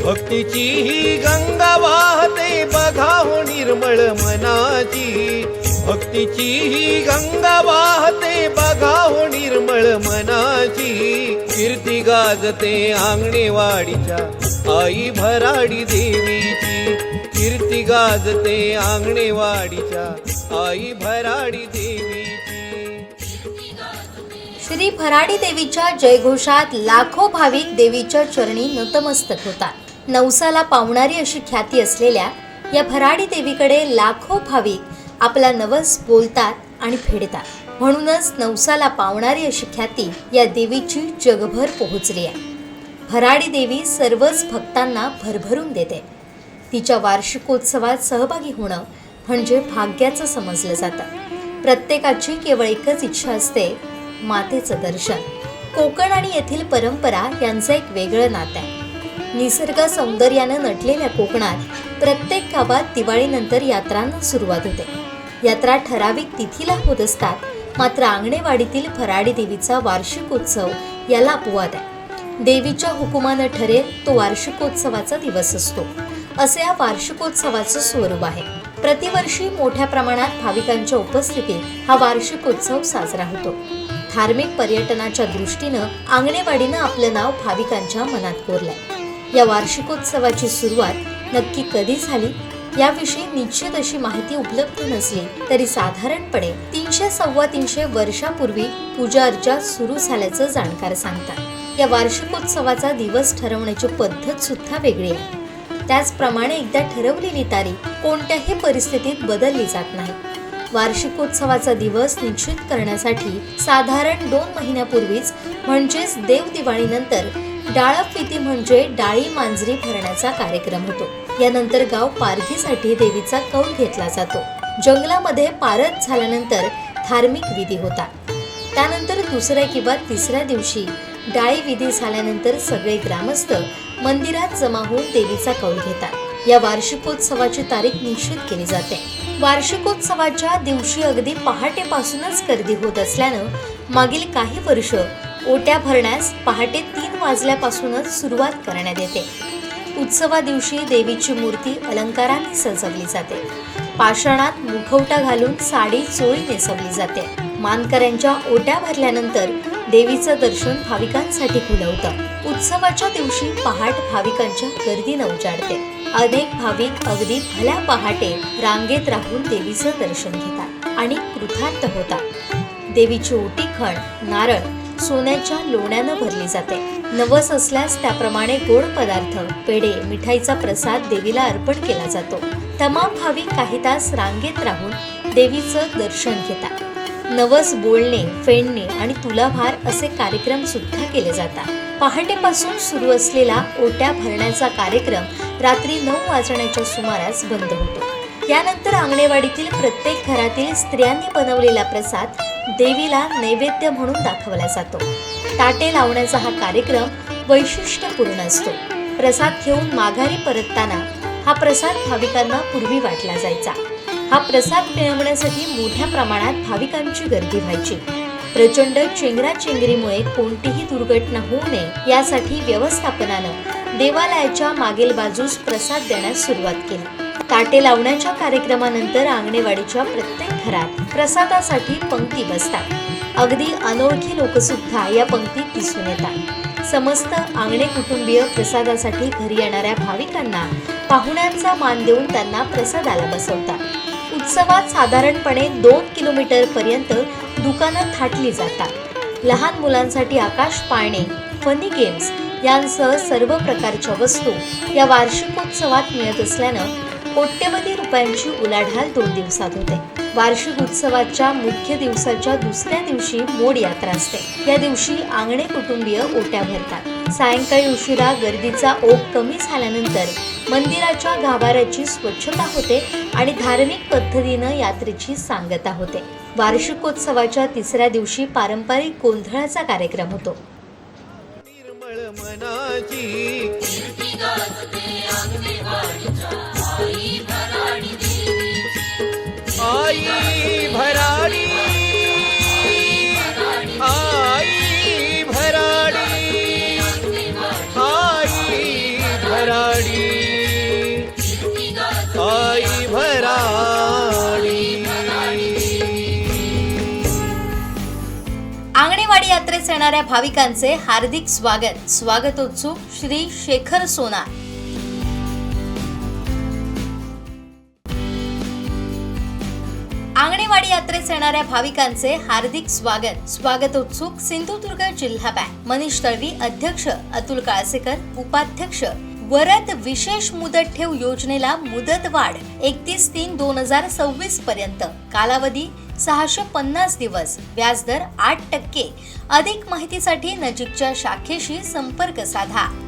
भक्तीची ही गंगा वाहते बघा हो निर्मळ मनाची. भक्तीची ही गंगा वाहते बघा हो निर्मळ मनाची. कीर्ती गाजते आंगणेवाडीच्या आई भराडी देवीची. कीर्ती गाजते आंगणेवाडीच्या आई भराडी देवीची. श्री भराडी देवीच्या जयघोषात लाखो भाविक देवीच्या चरणी नतमस्तक होतात. नवसाला पावणारी अशी ख्याती असलेल्या या भराडी देवीकडे लाखो भाविक आपला नवस बोलतात आणि फेडतात. म्हणूनच नवसाला पावणारी अशी ख्याती या देवीची जगभर पोहोचली आहे. भराडी देवी सर्वच भक्तांना भरभरून देते. तिच्या वार्षिकोत्सवात सहभागी होणं म्हणजे भाग्याचं समजलं जातं. प्रत्येकाची केवळ एकच इच्छा असते मातेचं दर्शन. कोकण आणि येथील परंपरा यांचं एक वेगळं नातं आहे. निसर्ग सौंदर्यानं नटलेल्या कोकणात प्रत्येक गावात दिवाळीनंतर यात्रांना सुरुवात होते. यात्रा ठराविक तिथीला होत असतात. मात्र आंगणेवाडीतील फराडी देवीचा वार्षिक उत्सव याला अपवाद आहे. देवीच्या हुकुमानं ठरेल तो वार्षिकोत्सवाचा दिवस असतो. असे या वार्षिकोत्सवाचं स्वरूप आहे. प्रतिवर्षी मोठ्या प्रमाणात भाविकांच्या उपस्थितीत हा वार्षिकोत्सव साजरा होतो. धार्मिक पर्यटनाच्या दृष्टीनं आंगणेवाडीनं आपलं नाव भाविकांच्या मनात कोरलंय. या वार्षिकोत्सवाची सुरुवात नक्की कधी झाली? याविषयी निश्चित अशी माहिती उपलब्ध नसली तरी साधारणपणे तीनशे सव्वा तीनशे वर्षापूर्वी पूजा अर्चा सुरू झाल्याचं जाणकार सांगतात. या वार्षिकोत्सवाचा दिवस ठरवण्याची पद्धत सुद्धा वेगळी आहे. त्याचप्रमाणे एकदा ठरवलेली तारीख कोणत्याही परिस्थितीत बदलली जात नाही. वार्षिकोत्सवाचा दिवस निश्चित करण्यासाठी साधारण दोन महिन्यापूर्वीच म्हणजेच देव डाळफिती म्हणजे डाळी मांजरी भरण्याचा कार्यक्रम होतो. यानंतर गाव पारखीसाठी देवीचा कौल घेतला जातो. जंगलामध्ये पारद झाल्यानंतर धार्मिक विधी होतात. त्यानंतर दुसऱ्या किंवा तिसऱ्या दिवशी डाळी विधी झाल्यानंतर सगळे ग्रामस्थ मंदिरात जमा होऊन देवीचा कौल घेतात. या वार्षिकोत्सवाची तारीख निश्चित केली जाते. वार्षिकोत्सवाच्या दिवशी अगदी पहाटेपासूनच गर्दी होत असल्यानं मागील काही वर्ष ओट्या भरण्यास पहाटे तीन वाजल्यापासूनच सुरुवात करण्यात येते. उत्सवा दिवशी देवीची मूर्ती अलंकाराने सजवली जाते. पाषाणात मुखवटा घालून साडी चोळी नेसवली जाते. मानकऱ्यांच्या ओट्या भरल्यानंतर देवीचं दर्शन भाविकांसाठी खुलवतं. उत्सवाच्या दिवशी पहाट भाविकांच्या गर्दीनं उजाडते. अनेक भाविक अगदी भल्या पहाटे रांगेत राहून देवीचं दर्शन घेतात आणि कृतार्थ होतात. देवीची ओटी खण नारळ सोन्याच्या लोण्यानं भरली जाते. नवस असल्यास त्याप्रमाणे गोड पदार्थ पेढे मिठाईचा प्रसाद देवीला अर्पण केला जातो. तमाम भाविक काही तास रांगेत राहून देवीचं दर्शन घेतात. नवस बोलणे फेडणे आणि तुलाभार असे कार्यक्रम सुद्धा केले जातात. पहाटेपासून सुरू असलेला ओट्या भरण्याचा कार्यक्रम रात्री नऊ वाजण्याच्या सुमारास बंद होतो. यानंतर अंगणेवाडीतील प्रत्येक घरातील स्त्रियांनी बनवलेला प्रसाद देवीला नैवेद्य म्हणून दाखवला जातो. ताटे लावण्याचा हा कार्यक्रम वैशिष्ट्यपूर्ण असतो. प्रसाद घेऊन माघारी परतताना हा प्रसाद भाविकांना पूर्वी वाटला जायचा. हा प्रसाद मिळवण्यासाठी मोठ्या प्रमाणात भाविकांची गर्दी व्हायची. प्रचंड चेंगराचेंगरीमुळे कोणतीही दुर्घटना होऊ नये यासाठी व्यवस्थापनानं देवालयाच्या मागील बाजूस प्रसाद देण्यास सुरुवात केली. ताटे लावण्याच्या कार्यक्रमानंतर आंगणेवाडीच्या प्रत्येक घरात प्रसादासाठी पंक्ती बसतात. अगदी अनोळखी लोकसुद्धा या पंक्तीत दिसून येतात. समस्त आंगणे कुटुंबीय प्रसादासाठी घरी येणाऱ्या भाविकांना पाहुण्यांचा मान देऊन त्यांना प्रसादाला बसवतात. उत्सवात साधारणपणे दोन किलोमीटर पर्यंत दुकानं थाटली जातात. लहान मुलांसाठी आकाश पाळणे फनी गेम्स यांसह सर्व प्रकारच्या वस्तू या वार्षिकोत्सवात मिळत असल्यानं कोट्यवधी रुपयांची उलाढाल दोन दिवसात होते. वार्षिक उत्सवाच्या मुख्य दिवसाच्या दुसऱ्या दिवशी मोड यात्रा असते. या दिवशी आंगणे कुटुंबीय ओट्या भरतात. सायंकाळी उशिरा गर्दीचा ओघ कमी झाल्यानंतर मंदिराच्या गाभाऱ्याची स्वच्छता होते आणि धार्मिक पद्धतीनं यात्रेची सांगता होते. वार्षिकोत्सवाच्या तिसऱ्या दिवशी पारंपरिक गोंधळाचा कार्यक्रम होतो. आंगणेवाडी यात्रेस येणाऱ्या भाविकांचे हार्दिक स्वागत स्वागतोत्सुक श्री शेखर सोनार. आंगणेवाडी यात्रेस येणाऱ्या भाविकांचे हार्दिक स्वागत. स्वागतोत्सुक सिंधुदुर्ग जिल्हा बँक. मनीष तळवी अध्यक्ष अतुल काळसेकर उपाध्यक्ष. वरद विशेष मुदत ठेव योजनेला मुदत वाढ एकतीस तीन दोन हजार सव्वीस पर्यंत. कालावधी सहाशे पन्नास दिवस. व्याजदर आठ टक्के. अधिक माहितीसाठी नजीकच्या शाखेशी संपर्क साधा.